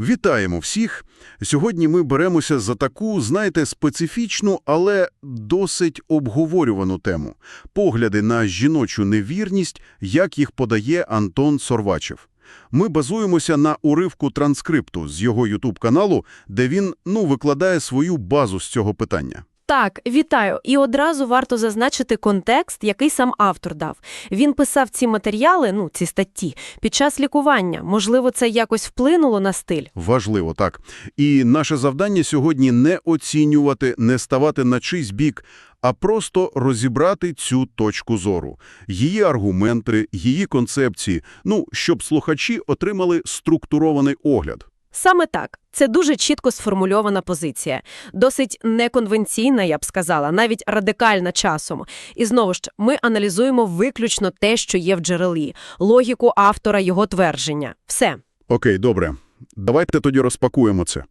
Вітаємо всіх! Сьогодні ми беремося за таку, знаєте, специфічну, але досить обговорювану тему – погляди на жіночу невірність, як їх подає Антон Сорвачев. Ми базуємося на уривку транскрипту з його ютуб-каналу, де він, ну, викладає свою базу з цього питання. Так, вітаю. І одразу варто зазначити контекст, який сам автор дав. Він писав ці матеріали, ну, ці статті, під час лікування. Можливо, це якось вплинуло на стиль. Важливо, так. І наше завдання сьогодні не оцінювати, не ставати на чийсь бік, а просто розібрати цю точку зору, її аргументи, її концепції, ну, щоб слухачі отримали структурований огляд. Саме так. Це дуже чітко сформульована позиція. Досить неконвенційна, я б сказала, навіть радикальна часом. І знову ж, ми аналізуємо виключно те, що є в джерелі, логіку автора, його твердження. Все. Окей, добре. Давайте тоді розпакуємо це.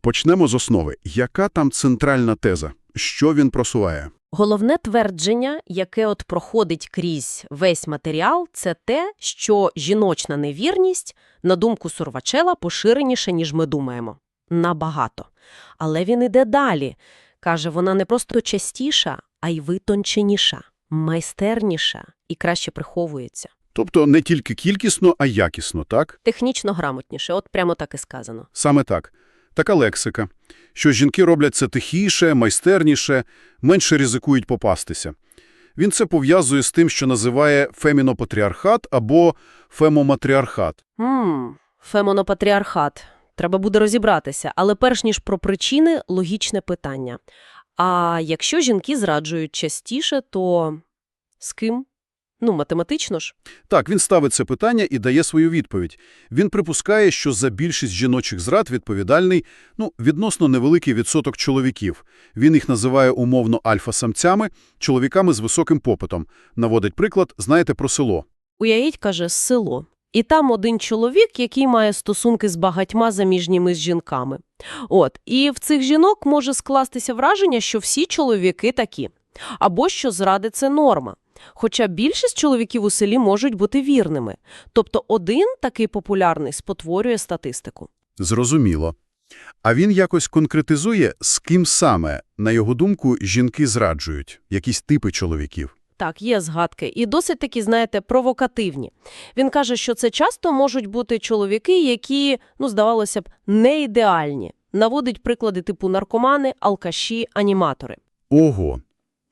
Почнемо з основи. Яка там центральна теза? Що він просуває? Головне твердження, яке от проходить крізь весь матеріал, це те, що жіночна невірність, на думку Сурвачела, поширеніша, ніж ми думаємо. Набагато. Але він іде далі. Каже, вона не просто частіша, а й витонченіша, майстерніша і краще приховується. Тобто не тільки кількісно, а якісно, так? Технічно грамотніше, от прямо так і сказано. Саме так. Така лексика. Що жінки роблять це тихіше, майстерніше, менше ризикують попастися. Він це пов'язує з тим, що називає фемінопатріархат або фемоматріархат. Ммм, фемонопатріархат. Треба буде розібратися. Але перш ніж про причини, логічне питання. А якщо жінки зраджують частіше, то з ким? Ну, математично ж. Так, він ставить це питання і дає свою відповідь. Він припускає, що за більшість жіночих зрад відповідальний, ну, відносно невеликий відсоток чоловіків. Він їх називає умовно альфа-самцями, чоловіками з високим попитом. Наводить приклад, знаєте, про село. Уявіть, каже, село. І там один чоловік, який має стосунки з багатьма заміжніми з жінками. От, і в цих жінок може скластися враження, що всі чоловіки такі. Або що зради – це норма. Хоча більшість чоловіків у селі можуть бути вірними. Тобто один такий популярний спотворює статистику. Зрозуміло. А він якось конкретизує, з ким саме, на його думку, жінки зраджують, якісь типи чоловіків. Так, є згадки. І досить такі, знаєте, провокативні. Він каже, що це часто можуть бути чоловіки, які, ну, здавалося б, не ідеальні. Наводить приклади типу наркомани, алкаші, аніматори. Ого!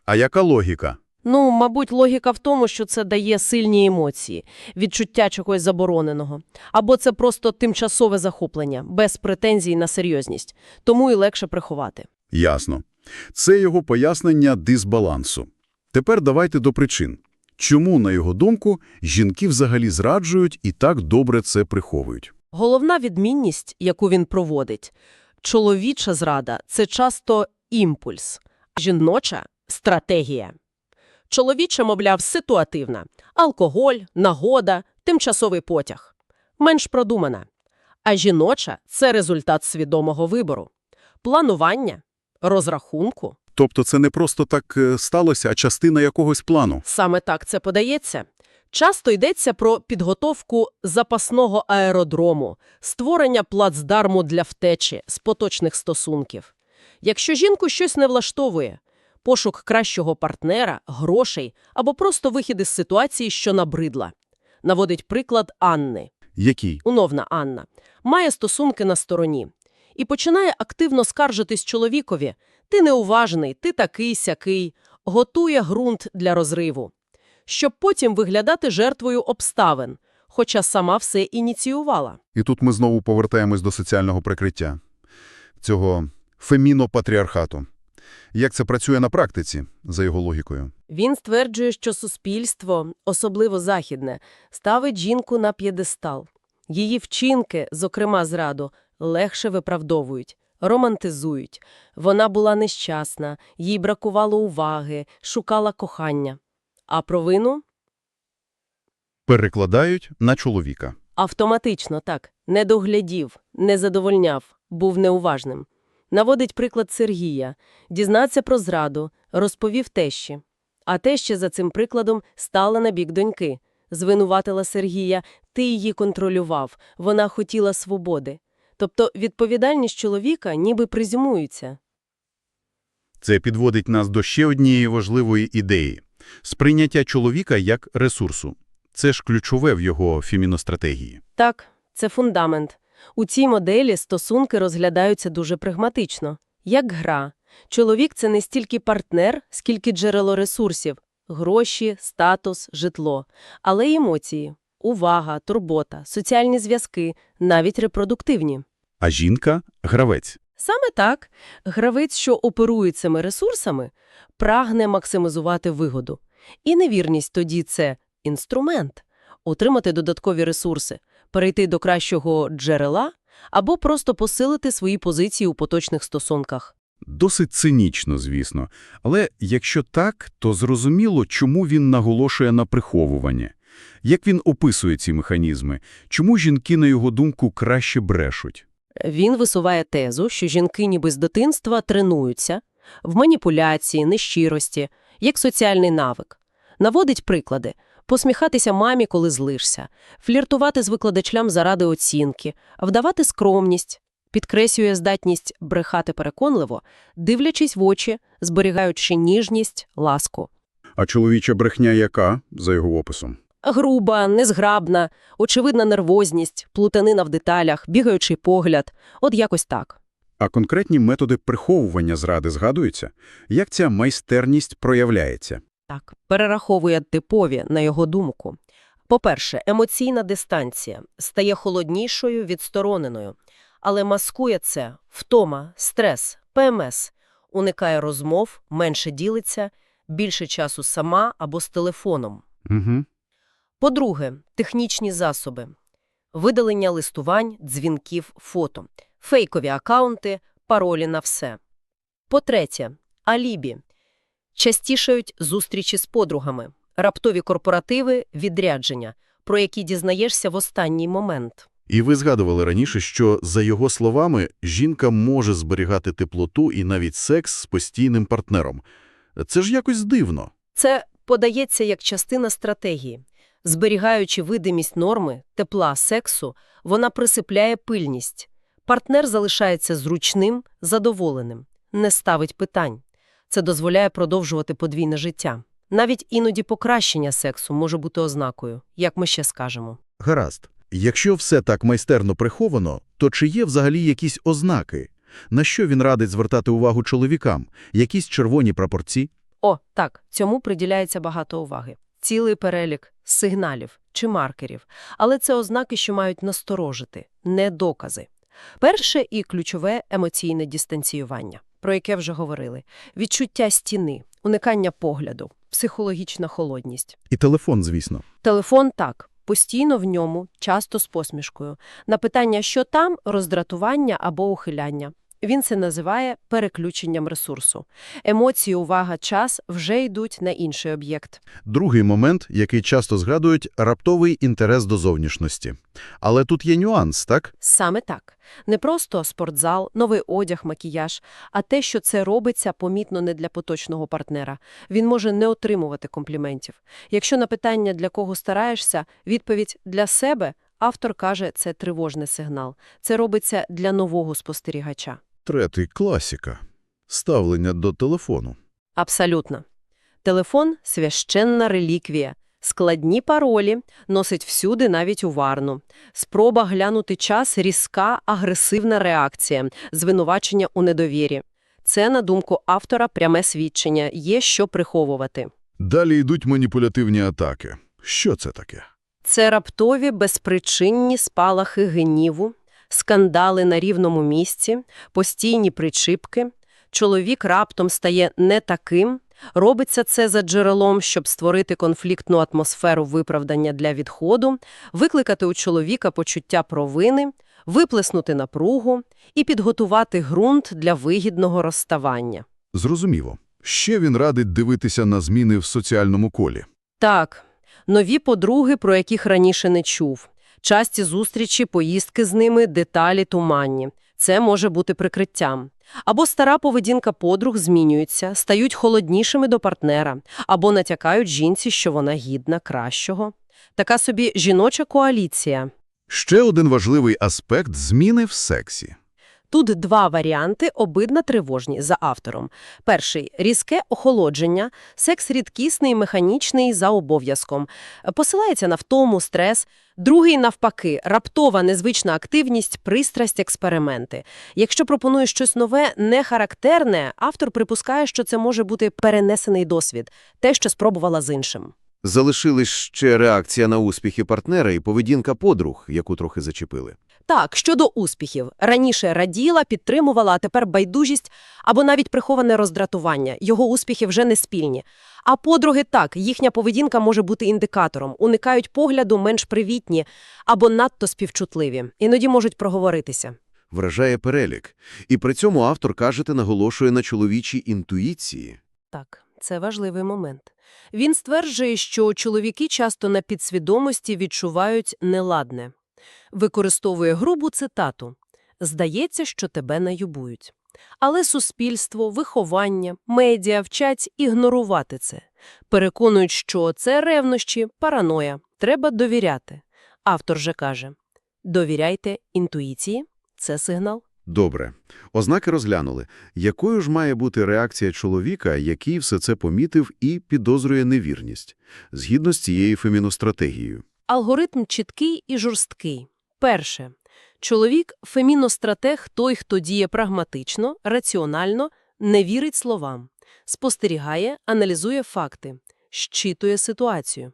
А яка логіка? Ну, мабуть, логіка в тому, що це дає сильні емоції, відчуття чогось забороненого. Або це просто тимчасове захоплення, без претензій на серйозність. Тому і легше приховати. Ясно. Це його пояснення дисбалансу. Тепер давайте до причин. Чому, на його думку, жінки взагалі зраджують і так добре це приховують? Головна відмінність, яку він проводить – чоловіча зрада – це часто імпульс, а жіноча – стратегія. Чоловіча, мовляв, ситуативна – алкоголь, нагода, тимчасовий потяг. Менш продумана. А жіноча – це результат свідомого вибору. Планування, розрахунку. Тобто це не просто так е, сталося, а частина якогось плану. Саме так це подається. Часто йдеться про підготовку запасного аеродрому, створення плацдарму для втечі з поточних стосунків. Якщо жінку щось не влаштовує – пошук кращого партнера, грошей або просто вихід із ситуації, що набридла. Наводить приклад Анни. Який? Уновна Анна. Має стосунки на стороні. І починає активно скаржитись чоловікові. Ти неуважний, ти такий-сякий. Готує ґрунт для розриву. Щоб потім виглядати жертвою обставин, хоча сама все ініціювала. І тут ми знову повертаємось до соціального прикриття. Цього фемінопатріархату. Як це працює на практиці, за його логікою? Він стверджує, що суспільство, особливо західне, ставить жінку на п'єдестал. Її вчинки, зокрема зраду, легше виправдовують, романтизують. Вона була нещасна, їй бракувало уваги, шукала кохання. А провину? Перекладають на чоловіка. Автоматично, так. Не доглядів, не задовольняв, був неуважним. Наводить приклад Сергія. Дізнався про зраду, розповів тещі. А теща за цим прикладом стала на бік доньки. Звинуватила Сергія, ти її контролював, вона хотіла свободи. Тобто відповідальність чоловіка ніби презюмується. Це підводить нас до ще однієї важливої ідеї – сприйняття чоловіка як ресурсу. Це ж ключове в його феміностратегії. Так, це фундамент. У цій моделі стосунки розглядаються дуже прагматично. Як гра. Чоловік – це не стільки партнер, скільки джерело ресурсів – гроші, статус, житло. Але й емоції, увага, турбота, соціальні зв'язки, навіть репродуктивні. А жінка – гравець. Саме так, гравець, що оперує цими ресурсами, прагне максимізувати вигоду. І невірність тоді – це інструмент – отримати додаткові ресурси, перейти до кращого джерела або просто посилити свої позиції у поточних стосунках. Досить цинічно, звісно. Але якщо так, то зрозуміло, чому він наголошує на приховуванні. Як він описує ці механізми? Чому жінки, на його думку, краще брешуть? Він висуває тезу, що жінки ніби з дитинства тренуються в маніпуляції, нещирості, як соціальний навик. Наводить приклади – посміхатися мамі, коли злишся, фліртувати з викладачем заради оцінки, вдавати скромність, підкреслює здатність брехати переконливо, дивлячись в очі, зберігаючи ніжність, ласку. А чоловіча брехня яка, за його описом? Груба, незграбна, очевидна нервозність, плутанина в деталях, бігаючий погляд. От якось так. А конкретні методи приховування зради згадуються? Як ця майстерність проявляється? Так, перераховує типові, на його думку. По-перше, емоційна дистанція стає холоднішою, відстороненою. Але маскує це втома, стрес, ПМС. Уникає розмов, менше ділиться, більше часу сама або з телефоном. Угу. По-друге, технічні засоби. Видалення листувань, дзвінків, фото. Фейкові акаунти, паролі на все. По-третє, алібі. Частішають зустрічі з подругами, раптові корпоративи, відрядження, про які дізнаєшся в останній момент. І ви згадували раніше, що, за його словами, жінка може зберігати теплоту і навіть секс з постійним партнером. Це ж якось дивно. Це подається як частина стратегії. Зберігаючи видимість норми, тепла, сексу, вона присипляє пильність. Партнер залишається зручним, задоволеним, не ставить питань. Це дозволяє продовжувати подвійне життя. Навіть іноді покращення сексу може бути ознакою, як ми ще скажемо. Гаразд. Якщо все так майстерно приховано, то чи є взагалі якісь ознаки? На що він радить звертати увагу чоловікам? Якісь червоні прапорці? О, так, цьому приділяється багато уваги. Цілий перелік сигналів чи маркерів. Але це ознаки, що мають насторожити, не докази. Перше і ключове – емоційне дистанціювання, про яке вже говорили. Відчуття стіни, уникання погляду, психологічна холодність. І телефон, звісно. Телефон – так, постійно в ньому, часто з посмішкою. На питання «що там?» – роздратування або ухиляння. Він це називає переключенням ресурсу. Емоції, увага, час вже йдуть на інший об'єкт. Другий момент, який часто згадують – раптовий інтерес до зовнішності. Але тут є нюанс, так? Саме так. Не просто спортзал, новий одяг, макіяж, а те, що це робиться помітно не для поточного партнера. Він може не отримувати компліментів. Якщо на питання «для кого стараєшся?» відповідь «для себе» автор каже «це тривожний сигнал». Це робиться для нового спостерігача. Третій – класіка. Ставлення до телефону. Абсолютно. Телефон – священна реліквія. Складні паролі носить всюди, навіть у варну. Спроба глянути час – різка, агресивна реакція, звинувачення у недовірі. Це, на думку автора, пряме свідчення, є що приховувати. Далі йдуть маніпулятивні атаки. Що це таке? Це раптові, безпричинні спалахи гніву, скандали на рівному місці, постійні причіпки. Чоловік раптом стає не таким. Робиться це за джерелом, щоб створити конфліктну атмосферу виправдання для відходу, викликати у чоловіка почуття провини, виплеснути напругу і підготувати ґрунт для вигідного розставання. Зрозуміло. Ще він радить дивитися на зміни в соціальному колі. Так, нові подруги, про яких раніше не чув. Часті зустрічі, поїздки з ними, деталі туманні. Це може бути прикриттям. Або стара поведінка подруг змінюється, стають холоднішими до партнера, або натякають жінці, що вона гідна кращого. Така собі жіноча коаліція. Ще один важливий аспект зміни в сексі. Тут два варіанти, обидва тривожні за автором. Перший – різке охолодження, секс рідкісний, механічний, за обов'язком. Посилається на втому, стрес. Другий, навпаки, раптова незвична активність, пристрасть, експерименти. Якщо пропонує щось нове, не характерне, автор припускає, що це може бути перенесений досвід, те, що спробувала з іншим. Залишились ще реакція на успіхи партнера і поведінка подруг, яку трохи зачепили. Так, щодо успіхів. Раніше раділа, підтримувала, а тепер байдужість або навіть приховане роздратування. Його успіхи вже не спільні. А подруги так, їхня поведінка може бути індикатором. Уникають погляду, менш привітні або надто співчутливі. Іноді можуть проговоритися. Вражає перелік. І при цьому автор, кажете, наголошує на чоловічій інтуїції. Так, це важливий момент. Він стверджує, що чоловіки часто на підсвідомості відчувають неладне. Використовує грубу цитату «Здається, що тебе наюбують». Але суспільство, виховання, медіа вчать ігнорувати це. Переконують, що це ревнощі, параноя. Треба довіряти. Автор же каже «Довіряйте інтуїції – це сигнал». Добре. Ознаки розглянули. Якою ж має бути реакція чоловіка, який все це помітив і підозрює невірність, згідно з цією феміностратегією? Алгоритм чіткий і жорсткий. Перше. Чоловік – феміностратег той, хто діє прагматично, раціонально, не вірить словам. Спостерігає, аналізує факти, щитує ситуацію.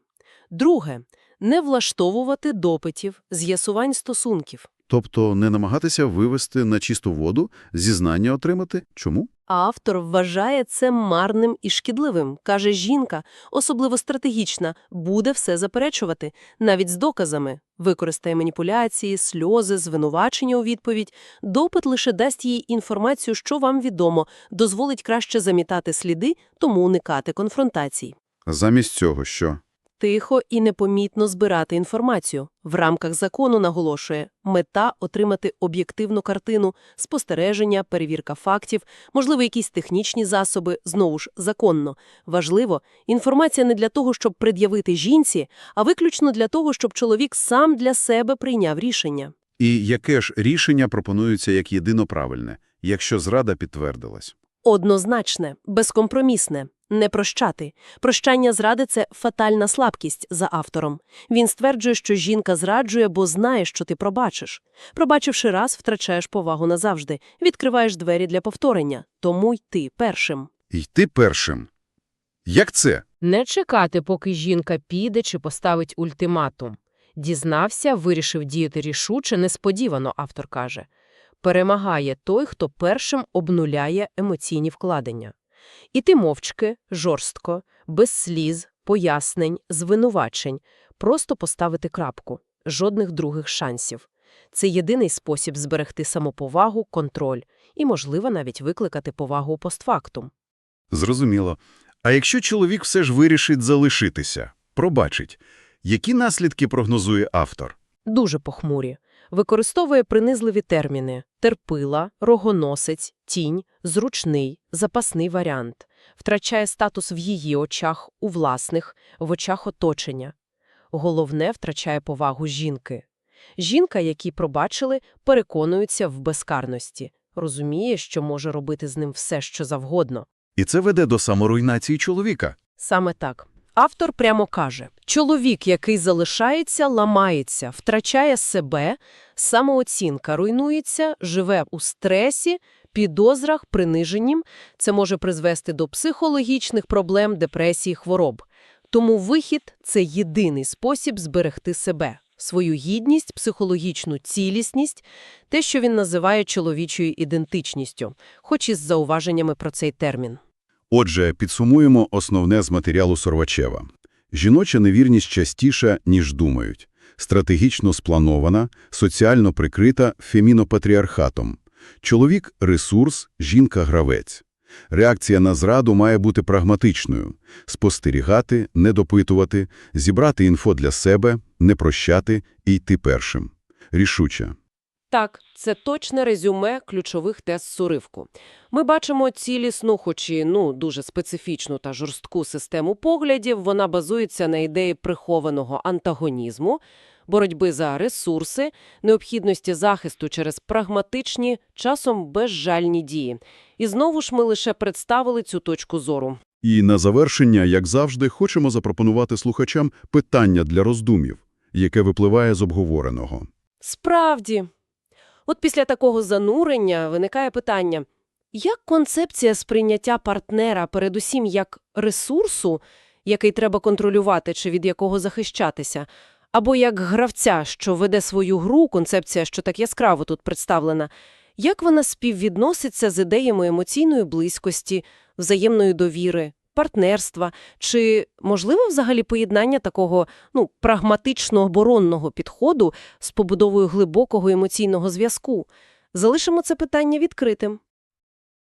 Друге. Не влаштовувати допитів, з'ясувань стосунків. Тобто не намагатися вивести на чисту воду, зізнання отримати? Чому? Автор вважає це марним і шкідливим. Каже, жінка, особливо стратегічна, буде все заперечувати, навіть з доказами. Використає маніпуляції, сльози, звинувачення у відповідь. Допит лише дасть їй інформацію, що вам відомо, дозволить краще замітати сліди, тому уникати конфронтацій. Замість цього що? Тихо і непомітно збирати інформацію. В рамках закону наголошує мета – отримати об'єктивну картину, спостереження, перевірка фактів, можливо, якісь технічні засоби, знову ж, законно. Важливо, інформація не для того, щоб пред'явити жінці, а виключно для того, щоб чоловік сам для себе прийняв рішення. І яке ж рішення пропонується як єдино правильне, якщо зрада підтвердилась? Однозначне, безкомпромісне. Не прощати. Прощання зради – це фатальна слабкість за автором. Він стверджує, що жінка зраджує, бо знає, що ти пробачиш. Пробачивши раз, втрачаєш повагу назавжди, відкриваєш двері для повторення. Тому йти першим. Йти першим. Як це? Не чекати, поки жінка піде чи поставить ультиматум. Дізнався, вирішив діяти рішуче, несподівано, автор каже. Перемагає той, хто першим обнуляє емоційні вкладення. Іти мовчки, жорстко, без сліз, пояснень, звинувачень, просто поставити крапку, жодних других шансів. Це єдиний спосіб зберегти самоповагу, контроль і, можливо, навіть викликати повагу постфактум. Зрозуміло. А якщо чоловік все ж вирішить залишитися, пробачить, які наслідки прогнозує автор? Дуже похмурі. Використовує принизливі терміни – терпила, рогоносець, тінь, зручний, запасний варіант. Втрачає статус в її очах, у власних, в очах оточення. Головне – втрачає повагу жінки. Жінка, які пробачили, переконується в безкарності. Розуміє, що може робити з ним все, що завгодно. І це веде до саморуйнації чоловіка. Саме так. Автор прямо каже, чоловік, який залишається, ламається, втрачає себе, самооцінка руйнується, живе у стресі, підозрах, приниженням. Це може призвести до психологічних проблем, депресії, хвороб. Тому вихід – це єдиний спосіб зберегти себе, свою гідність, психологічну цілісність, те, що він називає чоловічою ідентичністю, хоч і з зауваженнями про цей термін. Отже, підсумуємо основне з матеріалу Сорвачева. Жіноча невірність частіша, ніж думають. Стратегічно спланована, соціально прикрита фемінопатріархатом. Чоловік – ресурс, жінка – гравець. Реакція на зраду має бути прагматичною – спостерігати, не допитувати, зібрати інфо для себе, не прощати і йти першим. Рішуче. Так, це точне резюме ключових тез Суривку. Ми бачимо цілісну, хоч і ну, дуже специфічну та жорстку систему поглядів. Вона базується на ідеї прихованого антагонізму. боротьби за ресурси, необхідності захисту через прагматичні, часом безжальні дії. І знову ж ми лише представили цю точку зору. І на завершення, як завжди, хочемо запропонувати слухачам питання для роздумів, яке випливає з обговореного. Справді. От після такого занурення виникає питання, як концепція сприйняття партнера передусім як ресурсу, який треба контролювати чи від якого захищатися, або як гравця, що веде свою гру, концепція, що так яскраво тут представлена, як вона співвідноситься з ідеями емоційної близькості, взаємної довіри, партнерства, чи, можливо, взагалі поєднання такого ну, прагматично-оборонного підходу з побудовою глибокого емоційного зв'язку. Залишимо це питання відкритим.